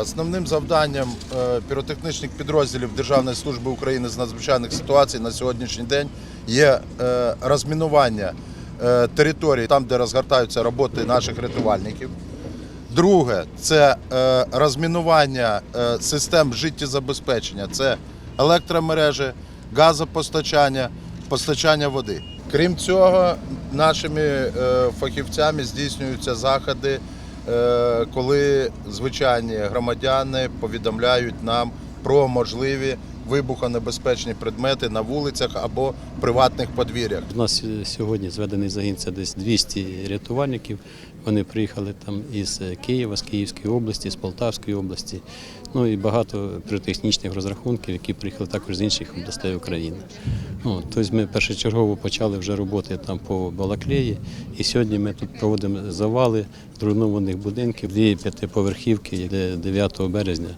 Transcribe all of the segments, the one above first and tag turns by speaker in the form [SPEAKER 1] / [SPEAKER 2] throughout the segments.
[SPEAKER 1] Основним завданням е, піротехнічних підрозділів Державної служби України з надзвичайних ситуацій на сьогоднішній день є е, розмінування е, територій там, де розгортаються роботи наших рятувальників. Друге це розмінування систем життєзабезпечення, це електромережі, газопостачання, постачання води. Крім цього, нашими фахівцями здійснюються заходи, коли звичайні громадяни повідомляють нам про можливі вибухонебезпечні предмети на вулицях або приватних подвір'ях.
[SPEAKER 2] У нас е, сьогодні зведений загін це десь 200 рятувальників. Вони приїхали там із Києва, з Київської області, з Полтавської області. Ну і багато піротехнічних розрахунків, які приїхали також з інших областей України. Ну, тобто ми першочергово почали вже роботи там по Балаклеї. І сьогодні ми тут проводимо завали зруйнованих будинків, дві п'ятиповерхівки, де 9 березня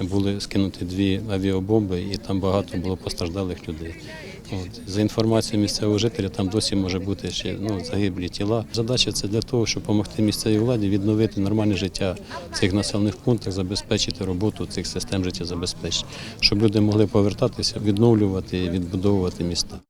[SPEAKER 2] були скинуті дві авіабомби, і там багато було постраждалих людей. От. За інформацією місцевого жителя, там досі може бути ще ну, загиблі тіла. Задача це для того, щоб допомогти місцевій владі відновити нормальне життя в цих населених пунктах, забезпечити роботу цих систем життєзабезпечення, щоб люди могли повертатися, відновлювати і відбудовувати міста.